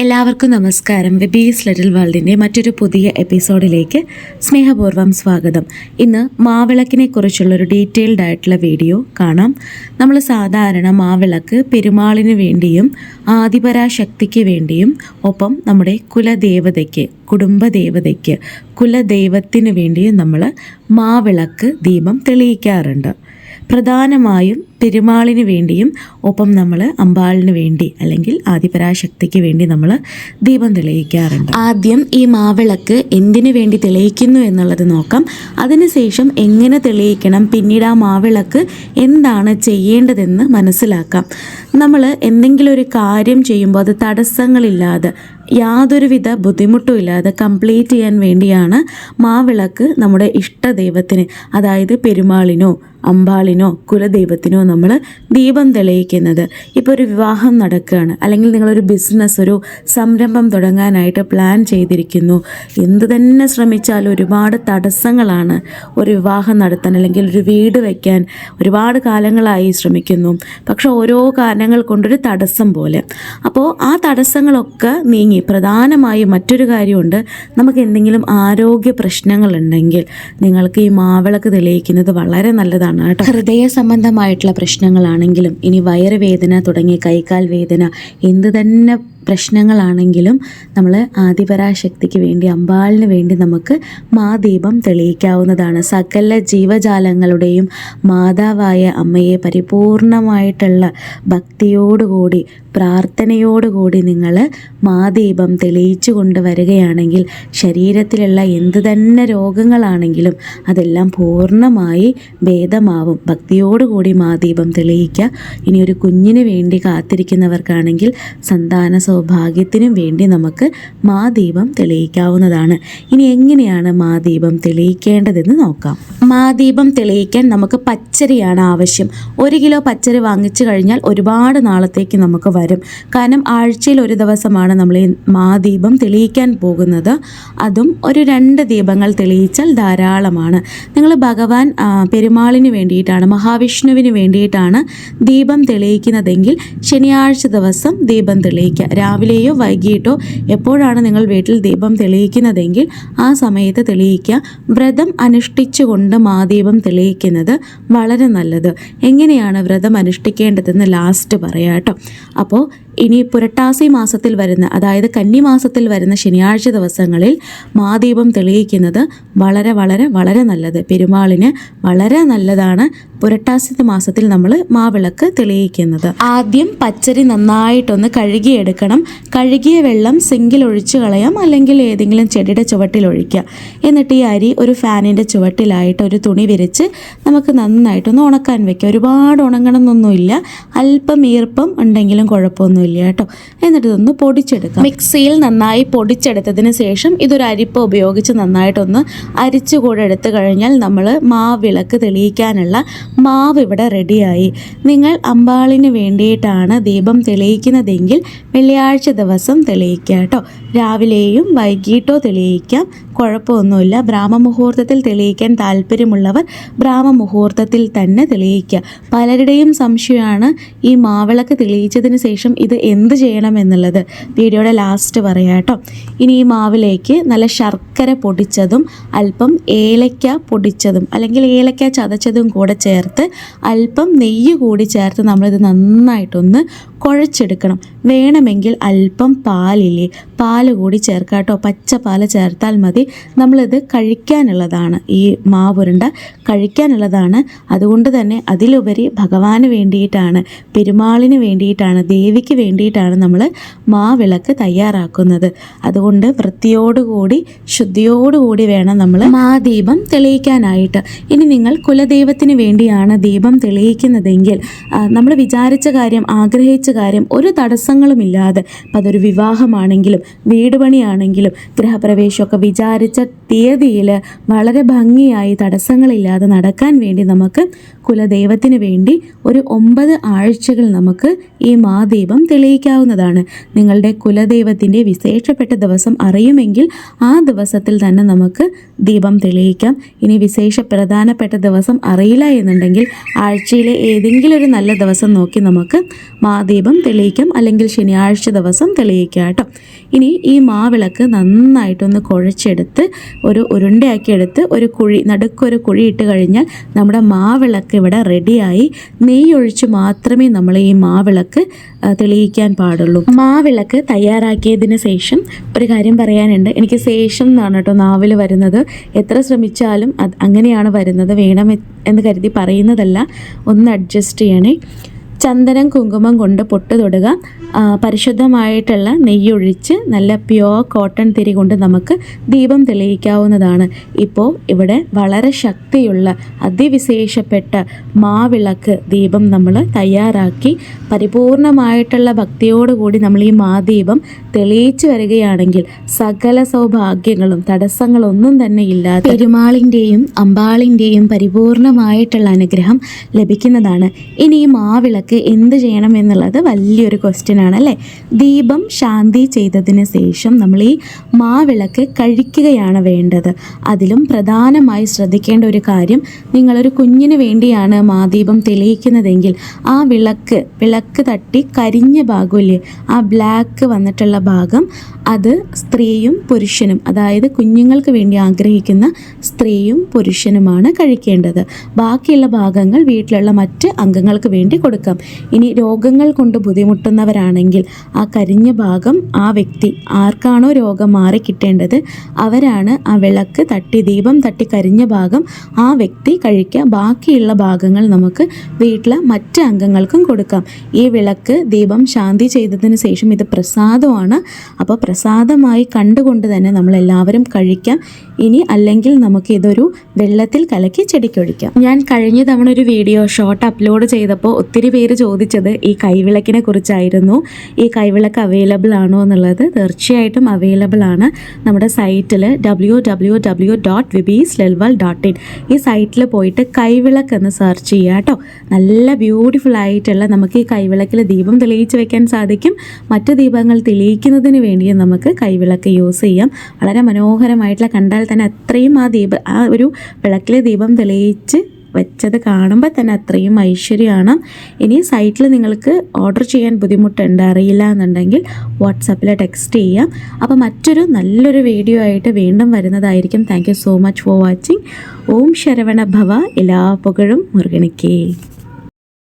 എല്ലാവർക്കും നമസ്കാരം. വെബീസ് ലിറ്റിൽ വേൾഡിന്റെ മറ്റൊരു പുതിയ എപ്പിസോഡിലേക്ക് സ്നേഹപൂർവം സ്വാഗതം. ഇന്ന് മാവിളക്കിനെ കുറിച്ചുള്ളൊരു ഡീറ്റെയിൽഡ് ആയിട്ടുള്ള വീഡിയോ കാണാം. നമ്മൾ സാധാരണ മാവിളക്ക് പെരുമാളിന് വേണ്ടിയും ആദിപരാശക്തിക്ക് വേണ്ടിയും ഒപ്പം നമ്മുടെ കുലദേവതയ്ക്ക് കുടുംബദേവതയ്ക്ക് കുലദൈവത്തിന് വേണ്ടിയും നമ്മൾ മാവിളക്ക് ദീപം തെളിയിക്കാറുണ്ട്. പ്രധാനമായും പെരുമാളിന് വേണ്ടിയും ഒപ്പം നമ്മൾ അമ്പാളിന് വേണ്ടി അല്ലെങ്കിൽ ആദിപരാശക്തിക്ക് വേണ്ടി നമ്മൾ ദീപം തെളിയിക്കാറുണ്ട്. ആദ്യം ഈ മാവിളക്ക് എന്തിനു വേണ്ടി തെളിയിക്കുന്നു എന്നുള്ളത് നോക്കാം. അതിനുശേഷം എങ്ങനെ തെളിയിക്കണം? പിന്നീട് ആ മാവിളക്ക് എന്താണ് ചെയ്യേണ്ടതെന്ന് മനസ്സിലാക്കാം. നമ്മൾ എന്തെങ്കിലും ഒരു കാര്യം ചെയ്യുമ്പോൾ അത് തടസ്സങ്ങളില്ലാതെ യാതൊരുവിധ ബുദ്ധിമുട്ടും ഇല്ലാതെ കംപ്ലീറ്റ് ചെയ്യാൻ വേണ്ടിയാണ് മാവിളക്ക് നമ്മുടെ ഇഷ്ടദൈവത്തിന് അതായത് പെരുമാളിനോ അമ്പാളിനോ കുലദൈവത്തിനോ നമ്മൾ ദീപം തെളിയിക്കുന്നത്. ഇപ്പോൾ ഒരു വിവാഹം നടക്കുകയാണ്. അല്ലെങ്കിൽ നിങ്ങളൊരു ബിസിനസ് ഒരു സംരംഭം തുടങ്ങാനായിട്ട് പ്ലാൻ ചെയ്തിരിക്കുന്നു. എന്ത് തന്നെ ശ്രമിച്ചാലും ഒരുപാട് തടസ്സങ്ങളാണ് ഒരു വിവാഹം നടത്താൻ അല്ലെങ്കിൽ ഒരു വീട് വയ്ക്കാൻ ഒരുപാട് കാലങ്ങളായി ശ്രമിക്കുന്നു. പക്ഷെ ഓരോ കാരണങ്ങൾ കൊണ്ടൊരു തടസ്സം പോലെ. അപ്പോൾ ആ തടസ്സങ്ങളൊക്കെ നീങ്ങി പ്രധാനമായും മറ്റൊരു കാര്യമുണ്ട്. നമുക്ക് എന്തെങ്കിലും ആരോഗ്യ പ്രശ്നങ്ങളുണ്ടെങ്കിൽ നിങ്ങൾക്ക് ഈ മാവിളക്ക് തെളിയിക്കുന്നത് വളരെ നല്ലതാണ്. കേട്ടോ. ഹൃദയ സംബന്ധമായിട്ടുള്ള പ്രശ്നങ്ങളാണെങ്കിലും ഇനി വയറുവേദന തുടങ്ങിയ കൈകാൽ വേദന എന്ത് തന്നെ പ്രശ്നങ്ങളാണെങ്കിലും നമ്മൾ ആദിപരാശക്തിക്ക് വേണ്ടി അമ്പാളിന് വേണ്ടി നമുക്ക് മാദീപം തെളിയിക്കാവുന്നതാണ്. സകല ജീവജാലങ്ങളുടെയും മാതാവായ അമ്മയെ പരിപൂർണമായിട്ടുള്ള ഭക്തിയോടുകൂടി പ്രാർത്ഥനയോടുകൂടി നിങ്ങൾ മാദീപം തെളിയിച്ചു കൊണ്ടുവരികയാണെങ്കിൽ ശരീരത്തിലുള്ള എന്ത് തന്നെ രോഗങ്ങളാണെങ്കിലും അതെല്ലാം പൂർണമായി ഭേദമാവും. ഭക്തിയോടുകൂടി മാദീപം തെളിയിക്കുക. ഇനി ഒരു കുഞ്ഞിന് വേണ്ടി കാത്തിരിക്കുന്നവർക്കാണെങ്കിൽ സന്താന സൗഭാഗ്യത്തിനും വേണ്ടി നമുക്ക് മാദീപം തെളിയിക്കാവുന്നതാണ്. ഇനി എങ്ങനെയാണ് മാദീപം തെളിയിക്കേണ്ടതെന്ന് നോക്കാം. മാദീപം തെളിയിക്കാൻ നമുക്ക് പച്ചരിയാണ് ആവശ്യം. ഒരു കിലോ പച്ചരി വാങ്ങിച്ചു കഴിഞ്ഞാൽ ഒരുപാട് നാളത്തേക്ക് നമുക്ക് വരും. കാരണം ആഴ്ചയിൽ ഒരു ദിവസമാണ് നമ്മൾ ഈ മാദീപം തെളിയിക്കാൻ പോകുന്നത്. അതും ഒരു രണ്ട് ദീപങ്ങൾ തെളിയിച്ചാൽ ധാരാളമാണ്. നിങ്ങൾ ഭഗവാൻ പെരുമാളിന് വേണ്ടിയിട്ടാണ് മഹാവിഷ്ണുവിന് വേണ്ടിയിട്ടാണ് ദീപം തെളിയിക്കുന്നതെങ്കിൽ ശനിയാഴ്ച ദിവസം ദീപം തെളിയിക്കുക. രാവിലെയോ വൈകിട്ടോ എപ്പോഴാണ് നിങ്ങൾ വീട്ടിൽ ദീപം തെളിയിക്കുന്നതെങ്കിൽ ആ സമയത്ത് തെളിയിക്കുക. വ്രതം അനുഷ്ഠിച്ചുകൊണ്ട് മാദീപം തെളിയിക്കുന്നത് വളരെ നല്ലത്. എങ്ങനെയാണ് വ്രതം അനുഷ്ഠിക്കേണ്ടതെന്ന് ലാസ്റ്റ് പറയാം കേട്ടോ അപ്പോൾ ഇനി പുരട്ടാസി മാസത്തിൽ വരുന്ന അതായത് കന്നി മാസത്തിൽ വരുന്ന ശനിയാഴ്ച ദിവസങ്ങളിൽ മാദീപം തെളിയിക്കുന്നത് വളരെ വളരെ വളരെ നല്ലത്. പെരുമാളിന് വളരെ നല്ലതാണ് പുരട്ടാസി മാസത്തിൽ നമ്മൾ മാവിളക്ക് തെളിയിക്കുന്നത്. ആദ്യം പച്ചരി നന്നായിട്ടൊന്ന് കഴുകിയെടുക്കണം. കഴുകിയ വെള്ളം സിങ്കിൽ ഒഴിച്ചു കളയാം. അല്ലെങ്കിൽ ഏതെങ്കിലും ചെടിയുടെ ചുവട്ടിൽ ഒഴിക്കുക. എന്നിട്ട് ഈ അരി ഒരു ഫാനിന്റെ ചുവട്ടിലായിട്ട് ഒരു തുണി വിരിച്ച് നമുക്ക് നന്നായിട്ടൊന്ന് ഉണക്കാൻ വെക്കുക ഒരുപാട് ഉണങ്ങണമെന്നൊന്നുമില്ല അല്പം ഈർപ്പം ഉണ്ടെങ്കിലും കുഴപ്പമൊന്നുമില്ല. കേട്ടോ. എന്നിട്ട് ഇതൊന്ന് പൊടിച്ചെടുക്കാം. മിക്സിയിൽ നന്നായി പൊടിച്ചെടുത്തതിന് ശേഷം ഇതൊരു അരിപ്പ ഉപയോഗിച്ച് നന്നായിട്ടൊന്ന് അരിച്ചു കൂടെ എടുത്തു കഴിഞ്ഞാൽ നമ്മൾ മാവിളക്ക് തെളിയിക്കാനുള്ള മാവ് ഇവിടെ റെഡിയായി. നിങ്ങൾ അമ്പാളിന് വേണ്ടിയിട്ടാണ് ദീപം തെളിയിക്കുന്നതെങ്കിൽ വെള്ളിയാഴ്ച ദിവസം തെളിയിക്കുക കേട്ടോ. രാവിലെയും വൈകിട്ടോ തെളിയിക്കാം. കുഴപ്പമൊന്നുമില്ല. ബ്രാഹ്മമുഹൂർത്തത്തിൽ തെളിയിക്കാൻ താല്പര്യമുള്ളവർ ബ്രാഹ്മമുഹൂർത്തത്തിൽ തന്നെ തെളിയിക്കുക. പലരുടെയും സംശയമാണ് ഈ മാവിളക്ക് തെളിയിച്ചതിന് ശേഷം ഇത് എന്ത് ചെയ്യണം എന്നുള്ളത് വീഡിയോയുടെ ലാസ്റ്റ് പറയാം കേട്ടോ. ഇനി ഈ മാവിലേക്ക് നല്ല ശർക്കര പൊടിച്ചതും അല്പം ഏലക്ക പൊടിച്ചതും അല്ലെങ്കിൽ ഏലക്ക ചതച്ചതും കൂടെ ചേർത്ത് അല്പം നെയ്യ് കൂടി ചേർത്ത് നമ്മളിത് നന്നായിട്ടൊന്ന് കുഴച്ചെടുക്കണം. വേണമെങ്കിൽ അല്പം പാലില്ലേ? പാൽ കൂടി ചേർക്കാം കേട്ടോ. പച്ച പാൽ ചേർത്താൽ മതി. നമ്മളിത് കഴിക്കാനുള്ളതാണ് ഈ മാവുരുണ്ട. കഴിക്കാനുള്ളതാണ്. അതുകൊണ്ട് തന്നെ അതിലുപരി ഭഗവാന് വേണ്ടിയിട്ടാണ് പെരുമാളിന് വേണ്ടിയിട്ടാണ് ദേവിക്ക് വേണ്ടിയിട്ടാണ് നമ്മൾ മാവിളക്ക് തയ്യാറാക്കുന്നത്. അതുകൊണ്ട് വൃത്തിയോടുകൂടി ശുദ്ധിയോടുകൂടി വേണം നമ്മൾ മാദീപം തെളിയിക്കാനായിട്ട്. ഇനി നിങ്ങൾ കുലദൈവത്തിന് വേണ്ടിയാണ് ദീപം തെളിയിക്കുന്നതെങ്കിൽ നമ്മൾ വിചാരിച്ച കാര്യം ആഗ്രഹിച്ച കാര്യം ഒരു തടസ്സങ്ങളുമില്ലാതെ ഇപ്പം അതൊരു വിവാഹമാണെങ്കിലും വീട് പണിയാണെങ്കിലും ഗൃഹപ്രവേശമൊക്കെ വിചാരിച്ച തീയതിയിൽ വളരെ ഭംഗിയായി തടസ്സങ്ങളില്ലാതെ നടക്കാൻ വേണ്ടി നമുക്ക് കുലദൈവത്തിന് വേണ്ടി ഒരു ഒമ്പത് ആഴ്ചകൾ നമുക്ക് ഈ മാദീപം തെളിയിക്കാവുന്നതാണ്. നിങ്ങളുടെ കുലദൈവത്തിന്റെ വിശേഷപ്പെട്ട ദിവസം അറിയുമെങ്കിൽ ആ ദിവസത്തിൽ തന്നെ നമുക്ക് ദീപം തെളിയിക്കാം. ഇനി വിശേഷ പ്രധാനപ്പെട്ട ദിവസം അറിയില്ല എന്നുണ്ടെങ്കിൽ ആഴ്ചയിലെ ഏതെങ്കിലും ഒരു നല്ല ദിവസം നോക്കി നമുക്ക് മാദീപം ദീപം തെളിയിക്കാം. അല്ലെങ്കിൽ ശനിയാഴ്ച ദിവസം തെളിയിക്കാം കേട്ടോ. ഇനി ഈ മാവിളക്ക് നന്നായിട്ടൊന്ന് കുഴച്ചെടുത്ത് ഒരു ഉരുണ്ടയാക്കി എടുത്ത് ഒരു കുഴി നടുക്കൊരു കുഴി ഇട്ട് കഴിഞ്ഞാൽ നമ്മുടെ മാവിളക്ക് ഇവിടെ റെഡിയായി നെയ്യൊഴിച്ച് മാത്രമേ നമ്മൾ ഈ മാവിളക്ക് ആ, തെളിയിക്കാൻ പാടുള്ളൂ. മാവിളക്ക് തയ്യാറാക്കിയതിന് ശേഷം ഒരു കാര്യം പറയാനുണ്ട്. എനിക്ക് ശേഷം എന്നാണ് കേട്ടോ നാവിൽ വരുന്നത്. എത്ര ശ്രമിച്ചാലും അങ്ങനെയാണ് വരുന്നത്. വേണം എന്ന് കരുതി പറയുന്നതല്ല. ഒന്ന് അഡ്ജസ്റ്റ് ചെയ്യണേ. ചന്ദനം കുങ്കുമം കൊണ്ട് പൊട്ട് തൊടുക. പരിശുദ്ധമായിട്ടുള്ള നെയ്യൊഴിച്ച് നല്ല പ്യുവർ കോട്ടൺ തിരി കൊണ്ട് നമുക്ക് ദീപം തെളിയിക്കാവുന്നതാണ്. ഇപ്പോൾ ഇവിടെ വളരെ ശക്തിയുള്ള അതിവിശേഷപ്പെട്ട മാവിളക്ക് ദീപം നമ്മൾ തയ്യാറാക്കി. പരിപൂർണമായിട്ടുള്ള ഭക്തിയോടുകൂടി നമ്മൾ ഈ മാദീപം തെളിയിച്ചു വരികയാണെങ്കിൽ സകല സൗഭാഗ്യങ്ങളും തടസ്സങ്ങളൊന്നും തന്നെ ഇല്ലാതെ പെരുമാളിന്റെയും അമ്പാളിന്റെയും പരിപൂർണമായിട്ടുള്ള അനുഗ്രഹം ലഭിക്കുന്നതാണ്. ഇനി ഈ മാവിളക്ക് എന്ത് ചെയ്യണം എന്നുള്ളത് വലിയൊരു ക്വസ്റ്റ്യൻ ആണ് അല്ലേ? ദീപം ശാന്തി ചെയ്തതിന് ശേഷം നമ്മൾ ഈ മാവിളക്ക് കഴിക്കുകയാണ് വേണ്ടത്. അതിലും പ്രധാനമായി ശ്രദ്ധിക്കേണ്ട ഒരു കാര്യം നിങ്ങളൊരു കുഞ്ഞിന് വേണ്ടിയാണ് മാദീപം തെളിയിക്കുന്നതെങ്കിൽ ആ വിളക്ക് വിളക്ക് തട്ടി കരിഞ്ഞ ഭാഗമില്ലേ ആ ബ്ലാക്ക് വന്നിട്ടുള്ള ഭാഗം അത് സ്ത്രീയും പുരുഷനും അതായത് കുഞ്ഞുങ്ങൾക്ക് വേണ്ടി ആഗ്രഹിക്കുന്ന സ്ത്രീയും പുരുഷനുമാണ് കഴിക്കേണ്ടത്. ബാക്കിയുള്ള ഭാഗങ്ങൾ വീട്ടിലുള്ള മറ്റ് അംഗങ്ങൾക്ക് വേണ്ടി കൊടുക്കാം. ഇനി രോഗങ്ങൾ കൊണ്ട് ബുദ്ധിമുട്ടുന്നവരാണെങ്കിൽ ആ കരിഞ്ഞ ഭാഗം ആ വ്യക്തി ആർക്കാണോ രോഗം മാറി കിട്ടേണ്ടത് അവരാണ് ആ വിളക്ക് തട്ടി ദീപം തട്ടി കരിഞ്ഞ ഭാഗം ആ വ്യക്തി കഴിക്കുക. ബാക്കിയുള്ള ഭാഗങ്ങൾ നമുക്ക് വീട്ടിലെ മറ്റ് അംഗങ്ങൾക്കും കൊടുക്കാം. ഈ വിളക്ക് ദീപം ശാന്തി ചെയ്തതിന് ശേഷം ഇത് പ്രസാദമാണ്. അപ്പോൾ പ്രസാദമായി കണ്ടുകൊണ്ട് തന്നെ നമ്മൾ എല്ലാവരും കഴിക്കാം. ഇനി അല്ലെങ്കിൽ നമുക്ക് ഇതൊരു വെള്ളത്തിൽ കലക്കി ചെടിക്കൊഴിക്കാം ഞാൻ കഴിഞ്ഞ തവണ ഒരു വീഡിയോ ഷോർട്ട് അപ്ലോഡ് ചെയ്തപ്പോൾ ഒത്തിരി പേര് ചോദിച്ചത് ഈ കൈവിളക്കിനെ കുറിച്ചായിരുന്നു. ഈ കൈവിളക്ക് അവൈലബിൾ ആണോ എന്നുള്ളത് തീർച്ചയായിട്ടും അവൈലബിൾ ആണ്. നമ്മുടെ സൈറ്റിൽ ഡബ്ല്യൂ ഡബ്ല്യൂ ഡബ്ല്യൂ ഡോട്ട് വിബീസ് ലെൽവൽ ഡോട്ട് ഇൻ ഈ സൈറ്റിൽ പോയിട്ട് കൈവിളക്ക് എന്ന് സെർച്ച് ചെയ്യുക കേട്ടോ. നല്ല ബ്യൂട്ടിഫുൾ ആയിട്ടുള്ള നമുക്ക് ഈ കൈവിളക്കിൽ ദീപം തെളിയിച്ച് വെക്കാൻ സാധിക്കും. മറ്റ് ദീപങ്ങൾ തെളിയിക്കുന്നതിന് വേണ്ടിയും നമുക്ക് കൈവിളക്ക് യൂസ് ചെയ്യാം. വളരെ മനോഹരമായിട്ടുള്ള കണ്ടാൽ തന്നെ അത്രയും ആ ദീപ ആ ഒരു വിളക്കിലെ ദീപം തെളിയിച്ച് വെച്ചത് കാണുമ്പോൾ തന്നെ അത്രയും ഐശ്വര്യമാണ് ഇനി സൈറ്റിൽ നിങ്ങൾക്ക് ഓർഡർ ചെയ്യാൻ ബുദ്ധിമുട്ടുണ്ട് അറിയില്ല എന്നുണ്ടെങ്കിൽ വാട്സാപ്പിൽ ടെക്സ്റ്റ് ചെയ്യാം. അപ്പോൾ മറ്റൊരു നല്ലൊരു വീഡിയോ ആയിട്ട് വീണ്ടും വരുന്നതായിരിക്കും. Thank so much for watching ഓം ശരവണ ഭവ എല്ലാ പുകഴും മുരുകണിക്കേ